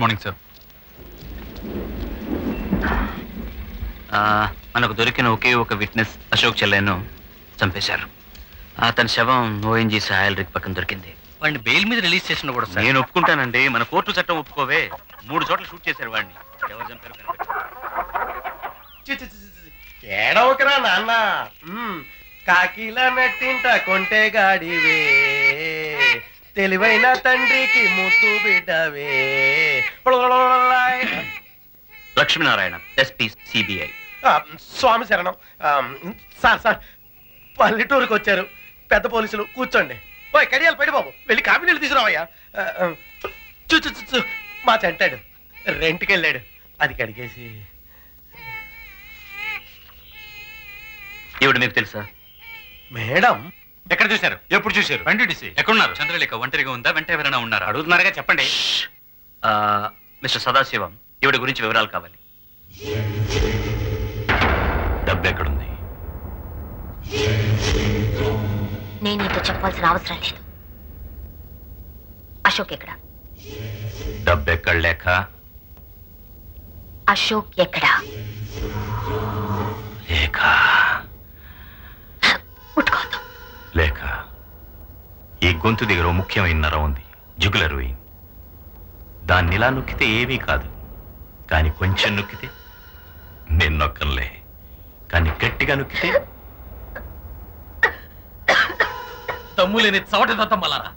Good morning sir మనకు దొరికిన ఒకే ఒక విట్నెస్ అశోక్ చెల్లెను చంపేశారు. అతని శవం ఓఎన్జీ సాయల్ రిక్ పక్కన దొరికింది. వాడిని బెయిల్ మీద రిలీజ్ చేసిన కూడా సార్. నేను ఒప్పుకుంటానండి. మన కోర్టు చట్టం ఒప్పుకోవే. మూడు చోట్ల షూట్ చేశారు వాడిని. ఎవరు చంపారు. ఏడవకరా నాన్న. కాకిలా నట్టింట కొంటే గాడివే. తెలివైన తండ్రికి ముద్దు బిడ్డవే లక్ష్మీనారాయణ ఎస్పీ సిబిఐ. స్వామి శరణం. సార్ సార్ పల్లెటూరుకు వచ్చారు. పెద్ద పోలీసులు కూర్చోండి. ఓయ్ కడియాలు పెడి బాబు వెళ్ళి కాఫీ నీళ్ళు తీసుకురావయ్యా. ఆ, ఆ, చు చు చు, చు. మా చెంటాడు. రెంట్కి వెళ్ళాడు అది కడిగేసి. ఈవిడ మీకు తెలుసా? మేడం ఎక్కడ చూశారు? ఎప్పుడు చూశారు? పండిడిసి ఎక్కడున్నారు? చంద్రలేఖ ఒంటరిగా ఉందా? వెంట ఎవరైనా ఉన్నారా? అడుగుతున్నారుగా చెప్పండి. ఆ, మిస్టర్ సదాశివం ఈవిడ గురించి వివరాలు కావాలి. డబ్బు ఎక్కడుంది నేను నీతో చెప్పాల్సిన అవసరం లేదు. అశోక్ ఎక్కడ? డబ్బు ఎక్కడ లేక అశోక్ ఎక్కడ? లేక ముట్టుకోవద్దు లేక ఈ గొంతు దగ్గర ముఖ్యమైన నరం ఉంది. జుగులర్ వెయిన్ దాన్ని ఇలా నొక్కితే ఏమీ కాదు. కానీ కొంచెం నొక్కితే నేను నొక్కనులే. కానీ గట్టిగా నొక్కితే తమ్ము లేని చవట దత్తమ్మలారా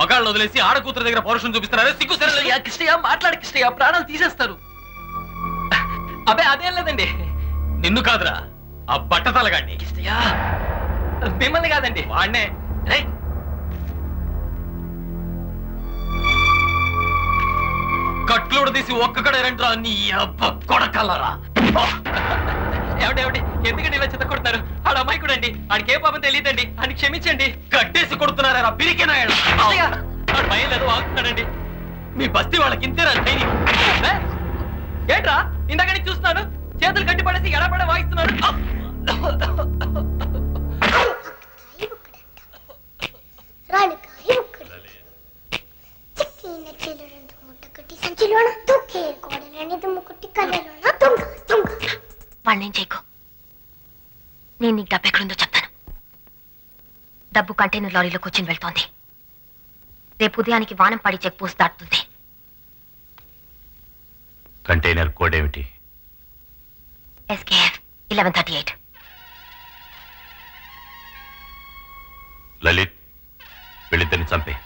మగాళ్ళు వదిలేసి ఆడకూతురు దగ్గర పౌరుషం చూపిస్తున్నారా సిగ్గు సరే కృష్ణయ్య మాట్లాడి కృష్ణయ్య. ప్రాణాలు తీసేస్తారు. అబే అదేం లేదండి. నిన్ను కాదురా ఆ బట్టతలగాడిని. కృష్ణయ్య మిమ్మల్ని కాదండి. వాడినే రేయ్. కట్లుడు తీసి ఒక్కడే రంట్రా నీ అబ్బ కొడకలరా. ఏమండి ఏమండి ఎందుకండి ఇలా చిత్త కొడుతున్నారు? ఆడ అమ్మాయి కూడా అండి ఆడికి ఏ పాపం తెలియదండి అని క్షమించండి. కట్టేసి కొడుతున్నారా పిరికినా ఆడు భయం లేదు వాగుతున్నాడండి మీ బస్తీ వాళ్ళకి ఇంతేరా ధైర్యం ఏట్రా ఏంట్రా? ఇందాక చూస్తున్నాను. చేతులు కట్టి పడేసి ఎడబడ వాయిస్తున్నాడు వాళ్ళని చేయకు. నేను నీకు డబ్బు ఎక్కడుందో చెప్తాను. డబ్బు కంటైనర్ లారీలో కూర్చుని వెళ్తోంది. రేపు ఉదయానికి వానం పడి చెక్ పోస్ట్ దాటుతుంది. కంటైనర్ కోడ్ ఏమిటి? SKF eleven thirty eight. Lalit వీళ్ళిద్దరిని చంపే.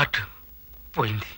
కాటు పోయింది.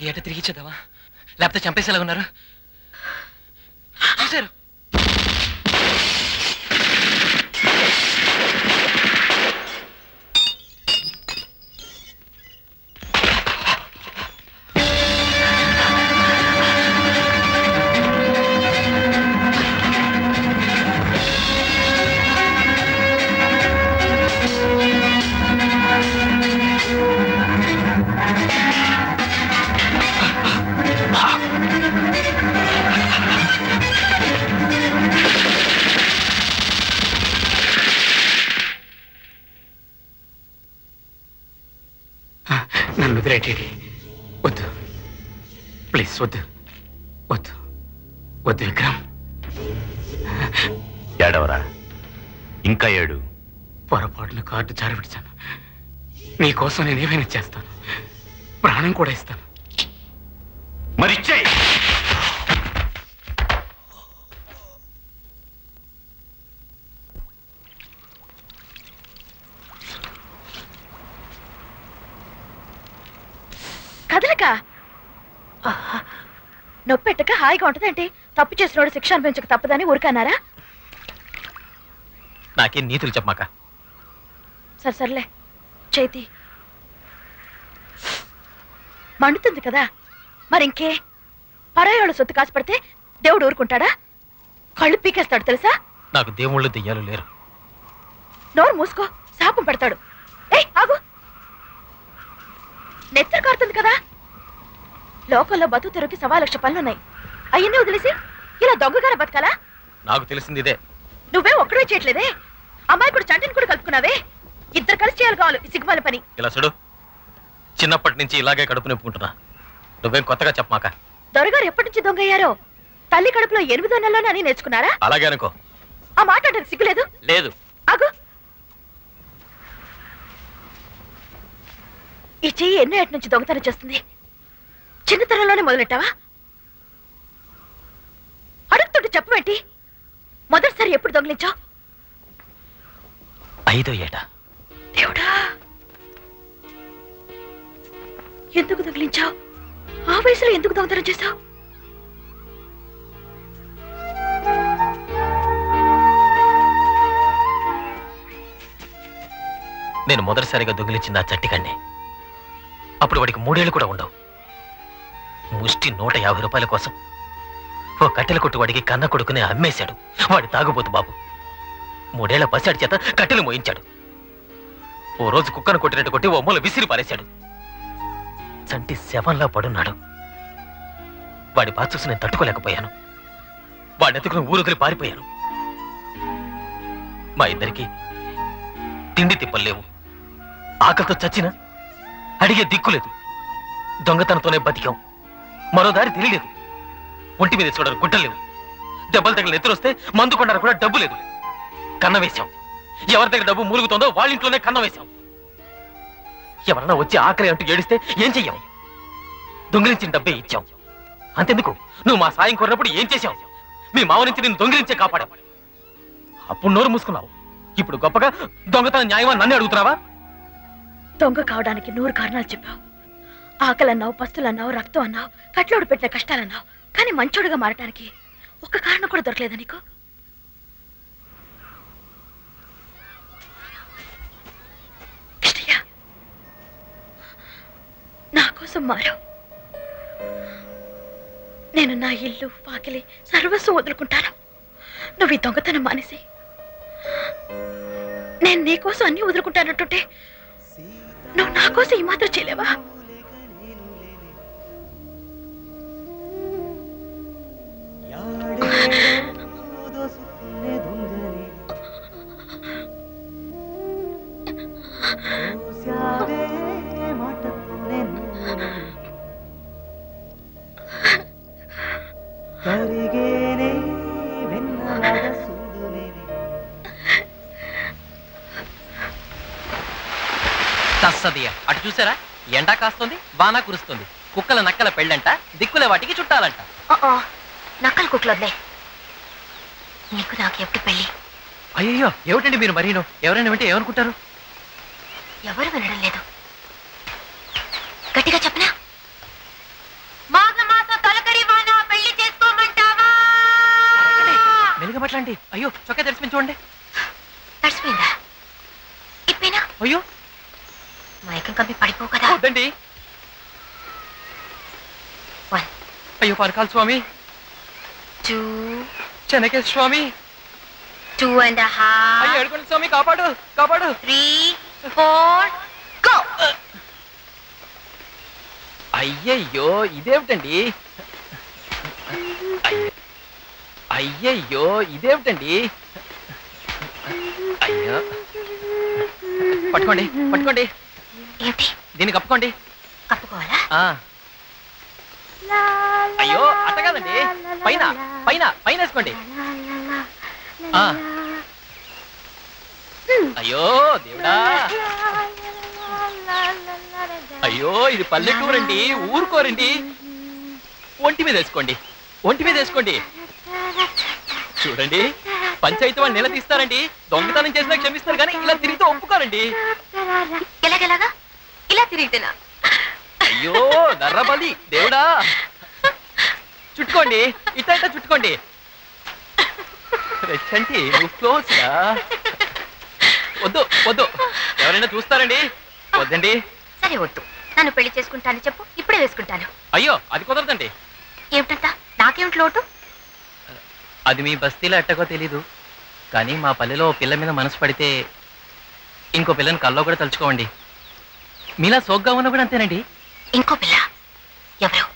ఏట తిరిగిచ్చేద్దామా లేకపోతే చంపేసేలా ఉన్నారు? చూశారు. ప్లీజ్ వద్దు. వద్దు. వద్దు విక్రమ్. ఏడవరా? ఇంకా ఏడు. పొరపాటున కార్డు జారవిడిచాను. నీకోసం నేను ఏమైనా చేస్తాను. ప్రాణం కూడా ఇస్తాను. మరి ఇచ్చేయ్ కదలక నొప్పెట్టక హాయిగా ఉంటుందంటే? తప్పు చేసినోడు శిక్ష అనిపించక తప్పదని ఊరికన్నారా నాకేం నీతులు చెప్పమాక. సరే సర్లే. చేతి. మండుతుంది కదా. మరి ఇంకే పరాయోళ్ళ సొత్తు కాసు పడితే దేవుడు ఊరుకుంటాడా? కళ్ళు పీకేస్తాడు తెలుసా? నాకు దేవుళ్ళు దెయ్యాలు లేరు. నోరు మూసుకో శాపం పెడతాడు. ఏయ్ ఆగు. నెత్తరు కారుతుంది కదా. లోకల్లో బతు తిరిగి సవా లక్ష పనులున్నాయి. అయ్యన్నీ వదిలేసి ఇలా దొంగగార బతకాలా? నాకు తెలిసింది ఇదే. నువ్వే ఒక్కడే చేయట్లేదే? అమ్మాయి కూడా చంటిని కూడా కలుపుకున్నావే? ఇద్దరు కలిసి చేయాలి కావాలి ఈ సిగ్గుమాల పని. ఇలా చూడు. చిన్నప్పటి నుంచి ఇలాగే కడుపు నింపుకుంటున్నా. నువ్వేం కొత్తగా చెప్పమాక. దొరగారు ఎప్పటి నుంచి దొంగ అయ్యారో తల్లి కడుపులో ఎనిమిదో నెలలోనే అని నేర్చుకున్నారా? అలాగే అనుకో. ఆ మాట అంటే సిగ్గులేదు? లేదు. ఆగు. ఈ చెయ్యి ఎన్నో ఏటి నుంచి దొంగతనం చేస్తుంది? చిన్నతనంలోనే మొదలెట్టావా? అడుగుతుంటే చెప్పమేంటి? మొదటిసారి ఎప్పుడు దొంగిలించావు? ఐదో ఏట. దేవుడా! ఎందుకు దొంగిలించావు? ఆ వయసులో ఎందుకు దొంగతనం చేశావు? నేను మొదటిసారిగా దొంగిలించిన ఆ చట్టికన్నే అప్పుడు వాడికి మూడేళ్ళు కూడా ఉండవు. ముష్టి నూట యాభై రూపాయల కోసం. ఓ కట్టెల కొట్టు వాడికి కన్న కొడుకుని అమ్మేశాడు. వాడి తాగుబోతు బాబు. మూడేళ్ళ పసివాడి చేత కట్టెలు మోయించాడు. ఓ రోజు కుక్కను కొట్టినట్టు కొట్టి ఓ మూల విసిరి పారేశాడు. చంటి శవంలా పడున్నాడు. వాడి బాధ చూసి నేను తట్టుకోలేకపోయాను. వాడిని ఎత్తుకుని ఊరుదిరి పారిపోయాను. మా ఇద్దరికి తిండి తిప్పలేవు ఆకలితో చచ్చిన అడిగే దిక్కులేదు దొంగతనంతోనే బతికాం. మరో దారి తెలియలేదు. ఒంటి మీద చూడరు గుడ్డలేవు దెబ్బలు తగిలిన వస్తే మందు కొన్నారు కూడా డబ్బు లేదు. కన్న వేశాం ఎవరి దగ్గర డబ్బు మూలుగుతుందో వాళ్ళ ఇంట్లోనే కన్న వేశాం ఎవరన్నా వచ్చి ఆకలి అంటూ ఏడిస్తే ఏం చెయ్యాం దొంగిలించిన డబ్బే ఇచ్చాం అంతెందుకు? నువ్వు మా సాయం కోరినప్పుడు ఏం చేశావు? మీ మావ నుంచి నేను దొంగిలించే కాపాడావు. అప్పుడు నోరు మూసుకున్నావు. ఇప్పుడు గొప్పగా దొంగతనం న్యాయమా నన్ను అడుగుతున్నావా? దొంగ కావడానికి నూరు కారణాలు చెప్పావు. ఆకలన్నావు పస్తులన్నావు రక్తం అన్నావు కట్లోడు పెట్టిన కష్టాలన్నావు. కానీ మంచోడుగా మారటానికి ఒక్క కారణం కూడా దొరకలేదా నీకు? నా కోసం మారావు నేను నా ఇల్లు వాకిలి సర్వస్వం వదులుకుంటాను. నువ్వు ఈ దొంగతనం మానేసి నేను నీ కోసం అన్ని వదులుకుంటానంటుంటే నువ్వు నా కోసం ఈ మాత్రం చేయలేవా? తస్సదియ అటు చూసారా? ఎండా కాస్తుంది వాన కురుస్తుంది. కుక్కల నక్కల పెళ్ళంట దిక్కుల వాటికి చుట్టాలంట. నక్కలు కుట్లొద్లే నీకు నాకు ఎప్పుడు పెళ్ళి? అయ్యో ఏమిటండి మీరు మరీను? ఎవరైనా వింటే ఏమనుకుంటారు? ఎవరు వినడం లేదు. గట్టిగా చెప్పనా? అయ్యో చొక్కా తెరిచి చూడండి. తడిసిపోయిందా? ఇప్పేనా? అయ్యో మైకం కమ్మి పడిపోవు కదా. వద్దండి. వన్ అయ్యో పరకాల స్వామి. టూ చెనకే స్వామి. టూ అండ్ అయ్యో హాఫ్ ఏడుకోండి స్వామి కాపాడు కాపాడు. త్రీ ఫోర్ గో అయ్యయ్యో ఇదేమిటండి? అయ్య- అయ్యయ్యో ఇదేమిటండి? అయ్యో. పట్టుకోండి పట్టుకోండి. ఏంటి దీన్ని కప్పుకోండి. కప్పుకోవాలా. అయ్యో అట్ట కాదండి పైన పైన పైన వేసుకోండి. అయ్యో దేవుడా. అయ్యో ఇది పల్లెటూరండి ఊరుకోరండి. ఒంటి మీద వేసుకోండి. ఒంటి మీద వేసుకోండి. చూడండి పంచాయతీ వాళ్ళు నిలదీస్తారండి. దొంగతనం చేసినా క్షమిస్తారు కానీ ఇలా తిరిగితే ఒప్పుకోరండి. ఎలాగెలాగా? ఇలా తిరిగితేనా? అయ్యో నర్రబలి దేవుడా. చుట్టుకోండి ఇట్ట ఇట్ట చుట్టుకోండి. రెచ్చంటి నువ్వు క్లోజ్ వద్దు వద్దు. ఎవరైనా చూస్తారండి? వద్దండి. సరే వద్దు. నన్ను పెళ్ళి చేసుకుంటాను చెప్పు ఇప్పుడే వేసుకుంటాను. అయ్యో అది కుదరదండి. ఏమిటంట? నాకేమిటి లోటు? అది మీ బస్తీలో ఎట్టకో తెలీదు. కానీ మా పల్లెలో పిల్ల మీద మనసు పడితే ఇంకో పిల్లని కల్లో కూడా తలుచుకోండి మీలా సోగ్గా ఉన్నా కూడా అంతేనండి. ఇంకో పిల్ల. ఎవరు?